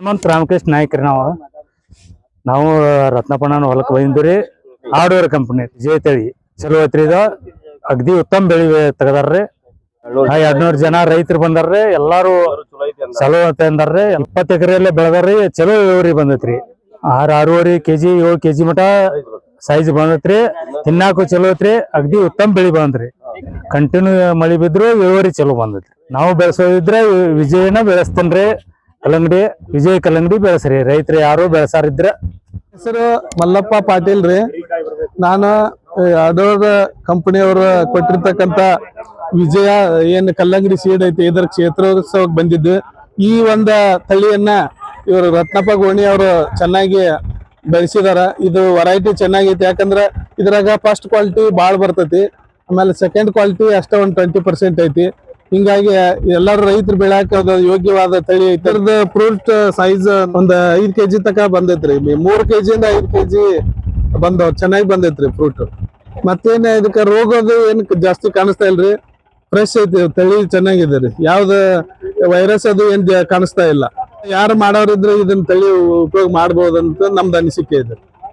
ಹನುಮಂತ ರಾಮಕೃಷ್ಣ ನಾಯ್ಕ್ರಿ ನಾವು. ನಾವು ರತ್ನಪಣ್ಣನ ಹೊಲಕ್ಕೆ ರೀ. ಹಾರ್ಡ್ವೇರ್ ಕಂಪನಿ ಜೇ ತಳಿ ಚಲೋ ಐತ್ರಿ ಇದು ಅಗದಿ ಉತ್ತಮ ಬೆಳಿ ತೆಗದಾರ್ರಿ ಎರಡ್ನೂರ್ ಜನ ರೈತರು ಬಂದಾರ್ರಿ ಎಲ್ಲಾರು ಚಲೋ ಅಂತ ಅಂದಾರ್ರಿ ಎಪ್ಪತ್ತು ಎಕರೆಯಲ್ಲೇ ಬೆಳೆದಾರ್ರಿ ಚಲೋ ಇಳುವರಿ ಬಂದೈತ್ರಿ ಆರ್ ಆರೂವರೆ ಕೆಜಿ, ಏಳು ಕೆಜಿ ಮಟ ಸೈಜ್ ಬಂದೈತ್ರಿ ತಿನ್ನಾಕು ಚಲೋ ಐತ್ರಿ. ಅಗದಿ ಉತ್ತಮ ಬೆಳಿ ಬಂದ್ರಿ ಕಂಟಿನ್ಯೂ ಮಳಿ ಬಿದ್ರು ಇಳುವರಿ ಚಲೋ ಬಂದೈತ್ರಿ ನಾವು ಬೆಳೆಸೋದಿದ್ರೆ ವಿಜಯನ ಬೆಳೆಸ್ತೇನ್ರಿ ಕಲ್ಲಂಗಡಿ, ವಿಜಯ್ ಕಲ್ಲಂಗಡಿ ಬೆಳೆಸ್ರಿ. ರೈತರು ಯಾರು ಬೆಳೆಸಾರಿದ್ರ. ಹೆಸರು ಮಲ್ಲಪ್ಪ ಪಾಟೀಲ್ ರೀ. ನಾನು ಅಡೋರ್ ಕಂಪನಿಯವರು ಕೊಟ್ಟಿರ್ತಕ್ಕಂತ ವಿಜಯ ಏನು ಕಲ್ಲಂಗಡಿ ಸೀಡ್ ಐತಿ, ಇದರ ಕ್ಷೇತ್ರೋತ್ಸವಕ್ಕೆ ಬಂದಿದ್ದು ಈ ಒಂದ ತಳಿಯನ್ನ ಇವರು ರತ್ನಪ್ಪ ಗೋಣಿ ಅವರು ಚೆನ್ನಾಗಿ ಬೆಳೆಸಿದಾರ. ಇದು ವೆರೈಟಿ ಚೆನ್ನಾಗೈತಿ. ಯಾಕಂದ್ರ ಇದ್ರಾಗ ಫಸ್ಟ್ ಕ್ವಾಲಿಟಿ ಭಾಳ ಬರ್ತೈತಿ. ಆಮೇಲೆ ಸೆಕೆಂಡ್ ಕ್ವಾಲಿಟಿ ಅಷ್ಟೇ ಒಂದು ಟ್ವೆಂಟಿ ಪರ್ಸೆಂಟ್ ಐತಿ. ಹಿಂಗಾಗಿ ಎಲ್ಲರೂ ರೈತರು ಬೆಳ್ಯಾಕ ಯೋಗ್ಯವಾದ ತಳಿ ಇದರದ ಫ್ರೂಟ್ ಸೈಜ್ ಒಂದ್ ಐದ್ ಕೆಜಿ ತಕ ಬಂದೈತ್ರಿ. ಮೂರ್ ಕೆಜಿ ಇಂದ ಐದ್ ಕೆಜಿ ಬಂದವ್, ಚೆನ್ನಾಗಿ ಬಂದೈತ್ರಿ ಫ್ರೂಟ್ ಮತ್ತೇನ ಇದಕ್ಕ ರೋಗದು ಏನ್ ಜಾಸ್ತಿ ಕಾಣಿಸ್ತಾ ಇಲ್ರಿ? ಫ್ರೆಶ್ ಐತಿ, ತಳಿ ಚೆನ್ನಾಗಿದೆ ರೀ. ಯಾವ್ದ ವೈರಸ್ ಅದು ಏನ್ ಕಾಣಿಸ್ತಾ ಇಲ್ಲ. ಯಾರು ಮಾಡೋರಿದ್ರೆ ಇದನ್ನ ತಳಿ ಉಪಯೋಗ ಮಾಡ್ಬೋದಂತ ನಮ್ದು ಅನಿಸಿಕೆ ಇದೆ.